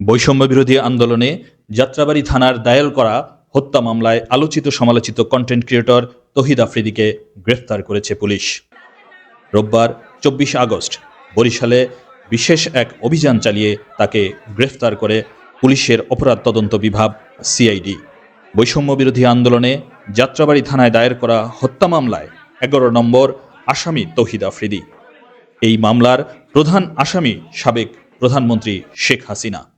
বৈষম্য বিরোধী আন্দোলনে যাত্রাবাড়ি থানার দায়ের করা হত্যা মামলায় আলোচিত সমালোচিত কন্টেন্ট ক্রিয়েটর তহিদ আফ্রিদিকে গ্রেফতার করেছে পুলিশ। রোববার চব্বিশ আগস্ট বরিশালে বিশেষ এক অভিযান চালিয়ে তাকে গ্রেফতার করে পুলিশের অপরাধ তদন্ত বিভাগ সিআইডি। বৈষম্য বিরোধী আন্দোলনে যাত্রাবাড়ি থানায় দায়ের করা হত্যা মামলায় এগারো নম্বর আসামি তৌহিদ আফ্রিদি। এই মামলার প্রধান আসামি সাবেক প্রধানমন্ত্রী শেখ হাসিনা।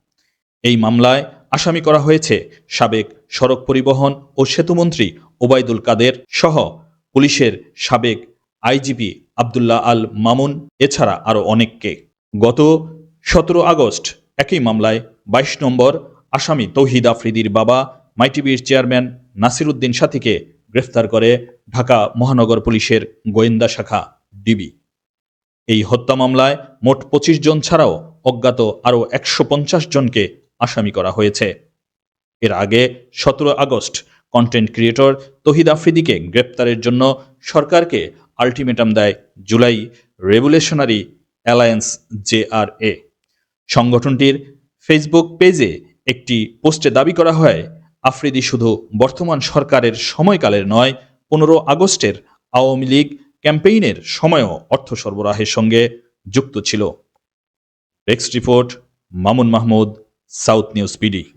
এই মামলায় আসামি করা হয়েছে সাবেক সড়ক পরিবহন ও সেতুমন্ত্রী ওবায়দুল কাদের সহ পুলিশের সাবেক আইজিপি আবদুল্লাহ আল মামুন, এছাড়া আরও অনেককে। গত সতেরো আগস্ট একই মামলায় বাইশ নম্বর আসামি তৌহিদ আফ্রিদির বাবা, মাইটিভির চেয়ারম্যান নাসিরুদ্দিন সাথীকে গ্রেফতার করে ঢাকা মহানগর পুলিশের গোয়েন্দা শাখা, ডিবি। এই হত্যা মামলায় মোট পঁচিশ জন ছাড়াও অজ্ঞাত আরও একশো পঞ্চাশ জনকে আসামি করা হয়েছে। এর আগে সতেরো আগস্ট কন্টেন্ট ক্রিয়েটর তহিদ আফ্রিদিকে গ্রেপ্তারের জন্য সরকারকে আলটিমেটাম দেয় জুলাই রেভুলেশনারি অ্যালায়েন্স জেআরএ সংগঠনটির ফেসবুক পেজে একটি পোস্টে দাবি করা হয়, আফ্রিদি শুধু বর্তমান সরকারের সময়কালের নয়, পনেরো আগস্টের আওয়ামী লীগ ক্যাম্পেইনের সময়ও অর্থ সরবরাহের সঙ্গে যুক্ত ছিল। Rex report Mamun Mahmud South News PD.